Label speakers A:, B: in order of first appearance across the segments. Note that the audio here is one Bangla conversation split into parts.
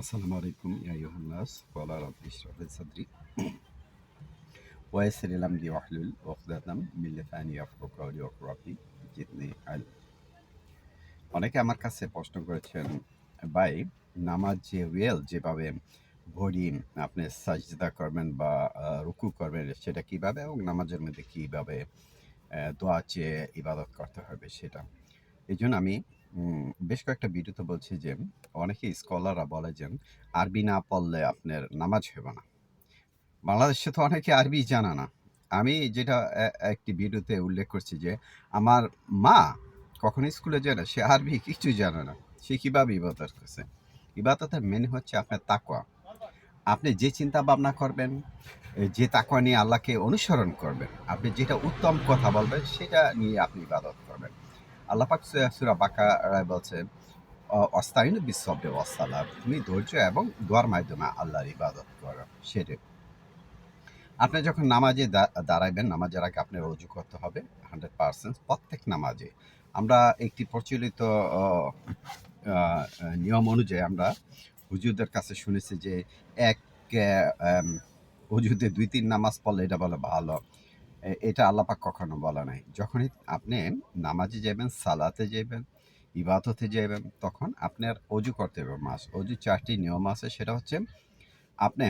A: আসসালামু আলাইকুম ইয়াইহুল্লাস ওয়ালা রাব্বি ইশরাহলি সাদরি। ওয়াইসির ইলাম দি ওয়াহলুল ওয়াকদাতাম মিল্লাতানি ইয়াফকু কাউলি ওয়া জিতনি আল। অনেকে আমার কাছে প্রশ্ন করেছেন, ভাই, নামাজ যে রিয়েল যেভাবে ভরি আপনি সাজদা করবেন বা রুকু করবেন, সেটা কীভাবে এবং নামাজের মধ্যে কীভাবে দোয়া চেয়ে ইবাদত করতে হবে সেটা? এই জন্য আমি বেশ কয়েকটা ভিডিওতে বলছি যে, অনেকে স্কলাররা বলে যে, আরবি না পড়লে আপনার নামাজ হবে না। বাংলাদেশে তো অনেকে আরবি জানে না। আমি যেটা একটি ভিডিওতে উল্লেখ করছি যে, আমার মা কখন স্কুলে যায় না, সে আরবি কিছুই জানে না। সে কীভাবে ইবাদত করছে? ইবাদতের মেন হচ্ছে আপনার তাকওয়া। আপনি যে চিন্তা ভাবনা করবেন যে তাকওয়া নিয়ে আল্লাহকে অনুসরণ করবেন, আপনি যেটা উত্তম কথা বলবেন, সেটা নিয়ে আপনি ইবাদত করবেন আল্লাহ পাক সুরা বাকারায় বলছেন অস্তাইন বিশ্বব্দে ওয়াসালাম তুমি ধৈর্য এবং দোয়ার মাধ্যমে আল্লাহর ইবাদত করো। সেটা আপনি যখন নামাজে দাঁড়াইবেন, নামাজের আগে আপনার রজু করতে হবে, হান্ড্রেড পার্সেন্ট প্রত্যেক নামাজে। আমরা একটি প্রচলিত নিয়ম অনুযায়ী আমরা হুজুরদের কাছে শুনেছি যে, এক অজুতে দুই, তিন নামাজ পড়লে এটা বলে ভালো। এটা আল্লাপাক কখনো বলা নাই। যখনই আপনি নামাজে যাবেন সালাতে যাবেন ইবাদতে যাবেন তখন আপনার অজু করতে হবে। মাস অজু চারটি নিয়ম আছে, সেটা হচ্ছে আপনি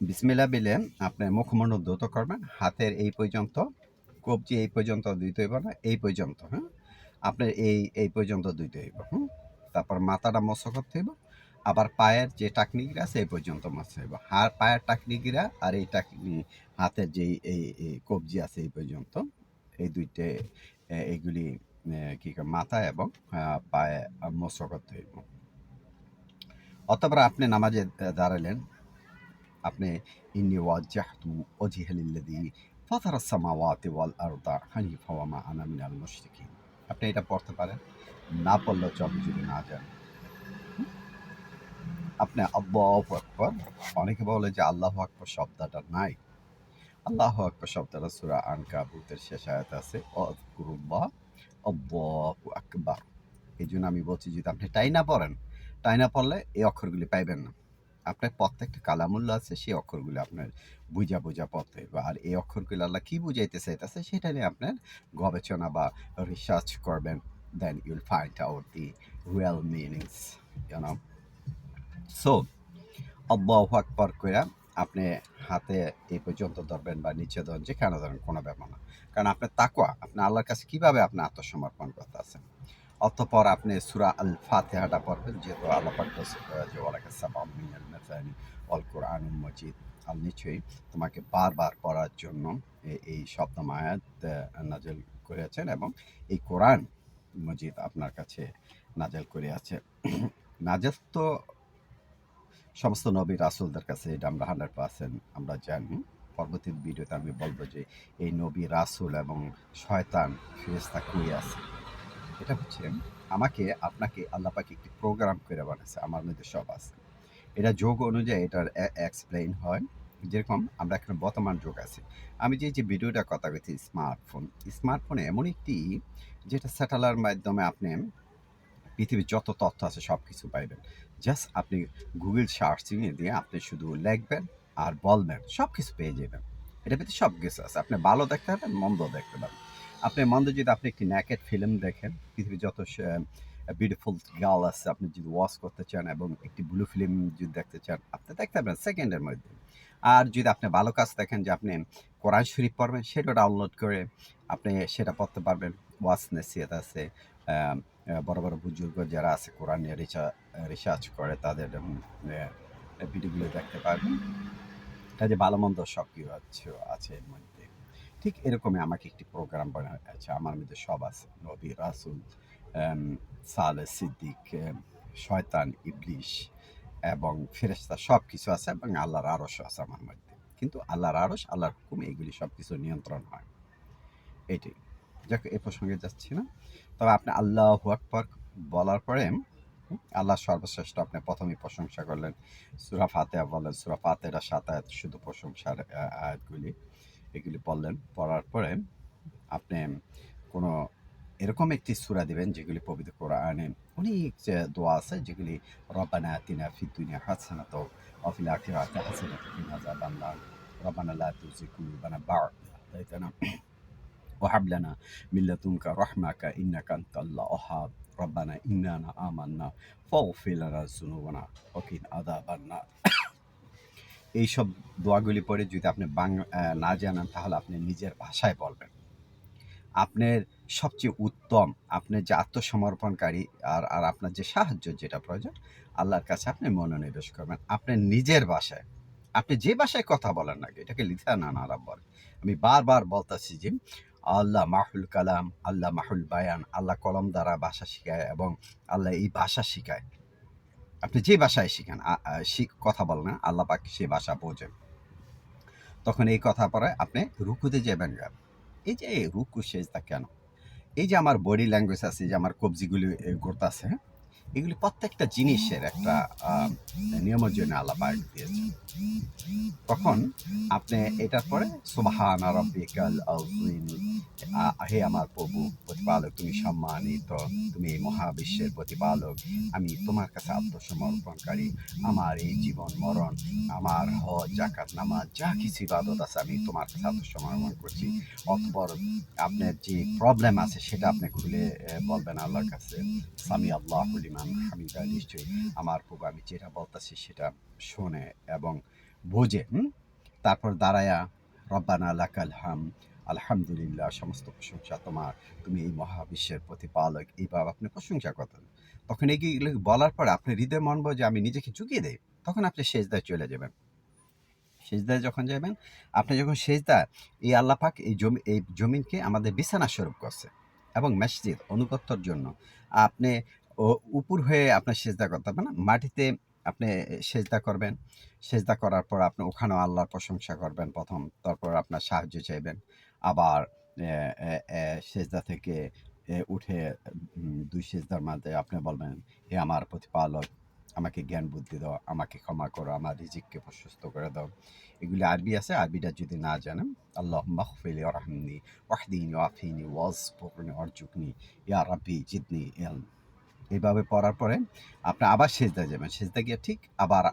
A: বিসমিল্লা বিলে আপনি মুখমণ্ডল দ্রুত করবেন, হাতের এই পর্যন্ত, কবজি এই পর্যন্ত দিতে হইব না, এই পর্যন্ত হ্যাঁ? আপনার এই এই পর্যন্ত দিতে হইব, হুম? তারপর মাথাটা মশা করতে হইব আবার পায়ের যে টাকনিগিরা আছে এই পর্যন্ত মশা হইব হার পায়ের টাকনিগিরা আর এই টাকনি হাতের যে এই কবজি আছে এই পর্যন্ত এই দুইটে এ, এইগুলি কি মাথা এবং পায়ে মশা করতে হইব। অতপর আপনি নামাজে দাঁড়ালেন আপনি ইন্নি ওয়াজ্জাহতু ওয়াজহিয়া লিল্লাযী ফাতারা সামাওয়াতি ওয়াল আরদা হানিফা ওয়া মা আনা মিনাল মুশরিকিন। আপনি এটা পড়তে পারেন না পড়লেও চলবে যদি না জানেন। আপনি আল্লাহু আকবার। অনেকে বলে যে আল্লাহ আকবার শব্দটা নাই। আল্লাহ আকবার শব্দটা সূরা আনকাবুতের শেষ আয়াত আছে, অযকুরুল্লাহ, আল্লাহু আকবার। এই জন্য আমি বলছি, যদি আপনি টাই না পড়েন টাই না পড়লে এই অক্ষরগুলি পাইবেন না। আপনার প্রত্যেকটা কালামূল্য আছে, সেই অক্ষরগুলো আপনার বুঝা বুঝা হবে। আর এই অক্ষরগুলো আল্লাহ কী বুঝাইতে চাইতেছে, সেটা নিয়ে আপনার গবেষণা বা রিসার্চ করবেন। Then you'll find out the real meanings you know so আকবর করে আপনি হাতে এই পর্যন্ত ধরবেন বা নিচে ধরেন যেখানে ধরেন কোনো ব্যাপার না। কারণ আপনি তাকুয়া আপনি আল্লাহর কাছে কীভাবে আপনি আত্মসমর্পণ করতে আছেন? অতঃপর আপনি সুরা আল ফাতেহাটা পড়বেন যেহেতু আল্লাহ পাক বলছে, যে অল কোরআনুল মজিদ। আল নিশ্চয়ই তোমাকে বারবার পড়ার জন্য এই শব্দ মায়াত নাজেল করেছেন এবং এই কোরআন মজিদ আপনার কাছে নাজেল করে আছে নাজেল তো সমস্ত নবী রাসুলদের কাছে এটা আমরা হান্ড্রেড পার্সেন্ট আমরা জানি। পরবর্তী ভিডিওতে আমি বলব যে এই নবী রাসুল এবং শয়তান ফেরেস্তা কই আছে? এটা হচ্ছে আমাকে, আপনাকে আল্লাপাকে একটি প্রোগ্রাম করে বানাচ্ছে আমার মধ্যে সব আছে। এটা যোগ অনুযায়ী এটার এক্সপ্লেইন হয়। যেরকম আমরা এখন বর্তমান যুগ আছে। আমি যে যে ভিডিওটা কথা বলছি স্মার্টফোন স্মার্টফোনে এমন একটি যেটা স্যাটেলাইটের মাধ্যমে আপনি পৃথিবীর যত তথ্য আছে সব কিছু পাইবেন। জাস্ট আপনি গুগল সার্চিংয়ে দিয়ে আপনি শুধু লিখবেন আর বলবেন সব কিছু পেয়ে যাবেন। এটা ভিতরে সব কিছু আছে। আপনি ভালো দেখতে পারবেন, মন্দ দেখতে পারবেন। আপনি মন্দ যদি আপনি একটি ন্যাকেট ফিল্ম দেখেন, পৃথিবীর যত বিউটিফুল গার্ল আছে, আপনি যদি ওয়াচ করতে চান এবং একটি ব্লু ফিল্ম যদি দেখতে চান, আপনি দেখতে পারবেন সেকেন্ডের মধ্যে। আর যদি আপনি ভালো কাজ দেখেন, যে আপনি কোরআন শরীফ পড়বেন সেটা ডাউনলোড করে আপনি সেটা পড়তে পারবেন। ওয়াচ নেসিয়াত আছে? বড় বড় বুজুর্গ যারা আছে, কোরআন নিয়ে রিসার্চ করে, তাদের ভিডিওগুলো দেখতে পারবেন। কাজে ভালো মন্দ সব কিছু আছে এর মধ্যে। ঠিক এরকমই আমাকে একটি প্রোগ্রাম বানানো আছে আমার মধ্যে সব আছে। নবী, রাসুল সালে সিদ্দিক শয়তান, ইবলিশ এবং ফেরেশতা সব কিছু আছে এবং আল্লাহর আরস আছে আমার মধ্যে। কিন্তু আল্লাহর আরস আল্লাহর হুকুম, এইগুলি সব কিছু নিয়ন্ত্রণ হয়। এইটাই যাক, এ প্রসঙ্গে যাচ্ছি না। তবে আপনি আল্লাহ আকবর বলার পরে আল্লাহ সর্বশ্রেষ্ঠ আপনি প্রথমেই প্রশংসা করলেন। সুরা ফাতেহা বললেন, সুরা ফাতেহা সাত আয়াত, শুধু প্রশংসার আয়াতগুলি, এগুলি পড়লেন পড়ার পরে আপনি কোনো এরকম একটি সুরা দিবেন, যেগুলি পবিত্র কোরআনে অনেক যে দোয়া আছে, যেগুলি রব্বানা আতিনা ফিদ দুনিয়া হাসানাতাও ওয়া ফিল আখিরাতি হাসানাতাও ওয়া কিনা আযাবান নার রব্বানা লা তুযিগ কুলুবানা বা'দা ইয হাদাইতানা ওহাবলানা মিল্লাতুমকা রহমাকা ইন্না কান্তাল্লা ওহাব রব্বানা ইন্নানা আমান্না ফিলানা এইসব দোয়াগুলি পড়ে যদি আপনি বাংলা না জানান, তাহলে আপনি নিজের ভাষায় বলবেন। আপনার সবচেয়ে উত্তম আপনার যে আত্মসমর্পণকারী আর আর আপনার যে সাহায্য যেটা প্রয়োজন, আল্লাহর কাছে আপনি মনোনিবেশ করবেন। আপনার নিজের ভাষায়, আপনি যে ভাষায় কথা বলেন নাকি এটাকে লিথা আরাম বলে। আমি বারবার বলতেছি যে আল্লাহ মাহুল কালাম, আল্লাহ মাহুল বায়ান, আল্লাহ কলম দ্বারা ভাষা শিখায় এবং আল্লাহ এই ভাষা শিখায়। আপনি যে ভাষায় শিখেন কথা বলেন আল্লাহ পাক সে ভাষা বোঝেন। তখন এই কথা পরে আপনি রুকুতে যাবেন। এই যে রুকু সেজদা কেন? এই যে আমার বডি ল্যাঙ্গুয়েজ আছে যে আমার কবজিগুলি করতেছে এগুলি প্রত্যেকটা জিনিসের একটা নিয়মের জন্য আল্লাহ পাক দিয়েছে। তখন আপনি এটার পরে সুবাহান রব্বিকাল হে আমার প্রভু, প্রতিপালক, তুমি সম্মানিত, তুমি এই মহাবিশ্বের প্রতিপালক। আমি তোমার কাছে আত্মসমর্পণকারী। আমার এই জীবন মরণ, আমার হজ, জাকাত, নামাজ, যা কিছু ইবাদত আছে, আমি তোমার কাছে আত্মসমর্পণ করছি। অতপর আপনার যে প্রবলেম আছে, সেটা আপনি খুলে বলবেন আল্লাহর কাছে। সামি আল্লাহ লিমান হামিদা, নিশ্চয়ই আমার প্রভু, আমি যেটা বলতেছি সেটা শোনে এবং বোঝে তারপর দাঁড়ায়া, রব্বানা লাকাল হাম। আলহামদুলিল্লাহ, সমস্ত প্রশংসা তোমার। তুমি এই মহাবিশ্বের প্রতিপালক। এইভাবে আপনি প্রশংসা করতেন। তখন এগুলো বলার পর আপনি হৃদয় মনব যে, আমি নিজেকে চুকিয়ে দেই। তখন আপনি শেষদায় চলে যাবেন। শেষদায় যখন যাবেন, আপনি যখন শেষদা এই আল্লাহ পাক এই জমি, এই জমিনকে আমাদের বিছানা স্বরূপ করছে এবং মসজিদ অনুগত্যর জন্য। আপনি উপর হয়ে আপনার সেজদা করতে হবে না, মাটিতে আপনি সেজদা করবেন। সেজদা করার পর আপনি ওখানেও আল্লাহর প্রশংসা করবেন প্রথম। তারপর আপনার সাহায্য চাইবেন। আবার সেজদা থেকে উঠে দুই সেজদার মধ্যে আপনি বলবেন, হে আমার প্রতিপালক, আমাকে জ্ঞান বুদ্ধি দাও, আমাকে ক্ষমা করো, আমার রিজিককে প্রশস্ত করে দাও। এগুলি আরবি আছে, আরবিটা যদি না জানেন আল্লাহ মাহফিল রহমনি, ওয়াহদিনী ওয়াফিনী ওয়াজপুরনি অর্জুকনি ইয়া রাব্বি জিদনি এল এইভাবে পড়ার পরে আপনি আবার সেজদা যাবেন। সেজদা গিয়ে ঠিক আবার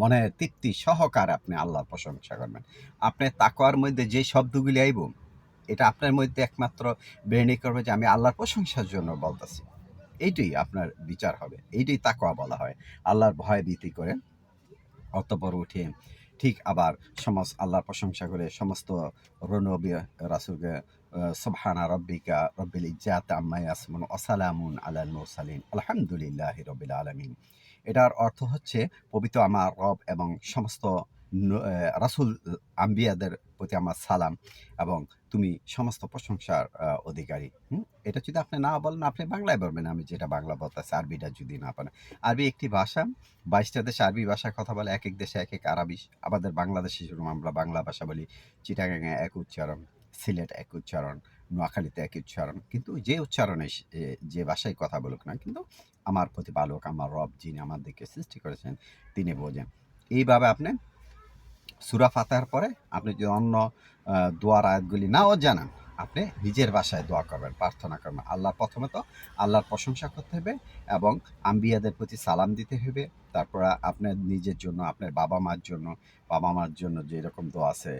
A: মনের তৃপ্তি সহকারে আপনি আল্লাহর প্রশংসা করবেন। আপনি তাকওয়ার মধ্যে যে শব্দগুলি আইব এটা আপনার মধ্যে একমাত্র বেরেনি করবে যে আমি আল্লাহর প্রশংসার জন্য বলতেছি। এইটাই আপনার বিচার হবে। এইটাই তাকওয়া বলা হয়। আল্লাহর ভয় ভীতি করে অতপর উঠে ঠিক আবার সমস্ত আল্লাহর প্রশংসা করে সমস্ত রনবী রাসুলকে সুবহানা রব্বিকা রব্বিল ইজ্জাত আম্মা ইয়াসমুন ওয়াসালামুন আলাল মুরসালিন। আলহামদুলিল্লাহি রব্বিল আলামিন। এটার অর্থ হচ্ছে পবিত্র আমার রব এবং সমস্ত রাসূল আম্বিয়াদের প্রতি আমার সালাম এবং তুমি সমস্ত প্রশংসার অধিকারী। হুম? এটা যদি আপনি না বলেন, আপনি বাংলায় বলবেন আমি যেটা বাংলা বলতেছি, আরবিটা যদি না পারেন আরবি একটি ভাষা, বাইশটা দেশে আরবি ভাষায় কথা বলে এক এক দেশে এক এক আরবি, আমাদের বাংলাদেশে যেরকম আমরা বাংলা ভাষা বলি চিটাগাঙে এক উচ্চারণ, সিলেট এক উচ্চারণ, নোয়াখালীতে এক উচ্চারণ, কিন্তু যে উচ্চারণে যে ভাষায় কথা বলুক না কিন্তু আমার প্রতিপালক, আমার রব যিনি আমাদেরকে সৃষ্টি করেছেন, তিনি বোঝেন। এইভাবে আপনি সুরা ফাতার পরে আপনি যদি অন্য দোয়ার আয়াতগুলি নাও জানান, আপনি নিজের ভাষায় দোয়া করবেন, প্রার্থনা করবেন। আল্লাহ প্রথমত আল্লাহর প্রশংসা করতে হবে এবং আম্বিয়াদের প্রতি সালাম দিতে হবে। তারপর আপনার নিজের জন্য, আপনার বাবা মার জন্য, বাবা মার জন্য যে রকম দোয়া আছে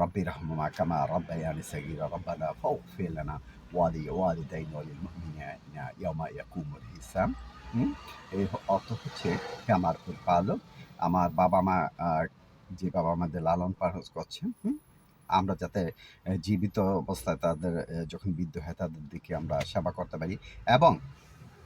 A: রব্বি রহমা কামা রব্বায়ানি সাগীরা, রব্বানা ফাগফির লানা ওয়ালি ওয়ালিদাইন ওয়ালিল মুমিনিনা ইয়াওমা ইয়াকুমুল হিসাব হুম? এই অর্থ হচ্ছে আমার প্রতিপালক আমার বাবা মা যে বাবা আমাদের লালন পালন করছেন আমরা যাতে জীবিত অবস্থায় তাদের যখন বৃদ্ধ হয় তাদের দিকে আমরা সেবা করতে পারি। এবং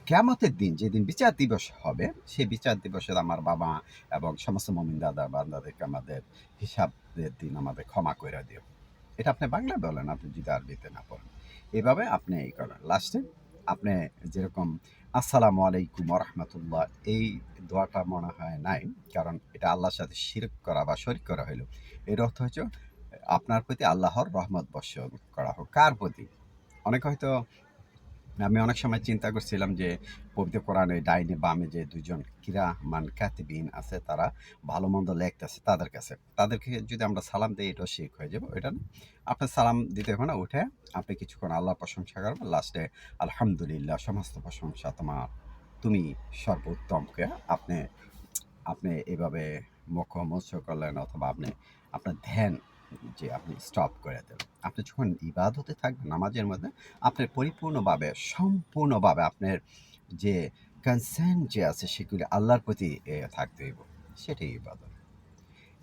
A: কেয়ামতের দিন যেদিন বিচার দিবস হবে, সেই বিচার দিবসে আমার বাবা এবং সমস্ত মমিন দাদা বান্দাদেরকে আমাদের হিসাবের দিন আমাদের ক্ষমা করে দিও। এটা আপনি বাংলায় বলেন, আপনি যদি আরবিতে না পড়েন। এভাবে আপনি এই করেন। লাস্টে আপনি যেরকম, আসসালামু আলাইকুম রহমতুল্লাহ এই দোয়াটা মনে হয় নাই, কারণ এটা আল্লাহর সাথে শিরক করা বা শরিক করা হইল। এর অর্থ হচ্ছে, আপনার প্রতি আল্লাহর রহমত বর্ষণ করা হোক। কার প্রতি? অনেক হয়তো আমি অনেক সময় চিন্তা করছিলাম যে পবিত্র কোরআনে ডাইনে বামে যে দুজন কিরা মান কাতিবিন আছে, তারা ভালো মন্দ লেখতেছে তাদের কাছে। তাদেরকে যদি আমরা সালাম দিই, এটাও শিখ হয়ে যাব এটা না। আপনি সালাম দিতে হবে না, উঠে আপনি কিছুক্ষণ আল্লাহ প্রশংসা করবেন, লাস্টে আলহামদুলিল্লাহ, সমস্ত প্রশংসা তোমার, তুমি সর্বোত্তমকে আপনি আপনি এভাবে মুখ মৎস্য করলেন অথবা আপনি, আপনার ধ্যান যে আপনি স্টপ করে দেবেন আপনি যখন ইবাদতে থাকবেন নামাজের মধ্যে আপনার পরিপূর্ণভাবে সম্পূর্ণভাবে আপনার যে কনসার্ন যে আছে সেগুলি আল্লাহর প্রতি থাকতে হইব। সেটাই ইবাদত।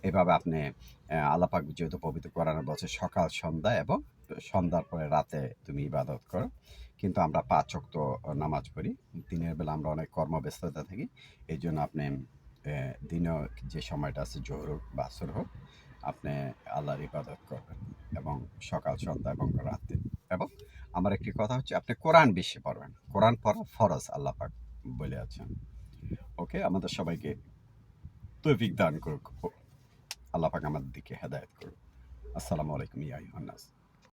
A: এভাবে আপনি আহ, আল্লাহ পাক যেহেতু পবিত্র কোরআনে বলছে সকাল সন্ধ্যা এবং সন্ধ্যার পরে রাতে তুমি ইবাদত করো। কিন্তু আমরা পাঁচ অক্ত নামাজ পড়ি। দিনের বেলা আমরা অনেক কর্মব্যস্ততা থাকি। এই জন্য আপনি দিনও যে সময়টা আছে জোহর হোক বাসর হোক আপনি আল্লাহর ইবাদত করবেন এবং সকাল, সন্ধ্যা এবং রাতে এবং আমার একটি কথা হচ্ছে, আপনি কোরআন বেশি পড়বেন। কোরআন পড়া ফরজ, আল্লাহ পাক বলে আছেন। ওকে, আমাদের সবাইকে তৈফিক দান করুক। আল্লাহ পাক আমাদের দিকে হেদায়ত করুক। আসসালামু আলাইকুম ইয়া আইয়ুহান নাস।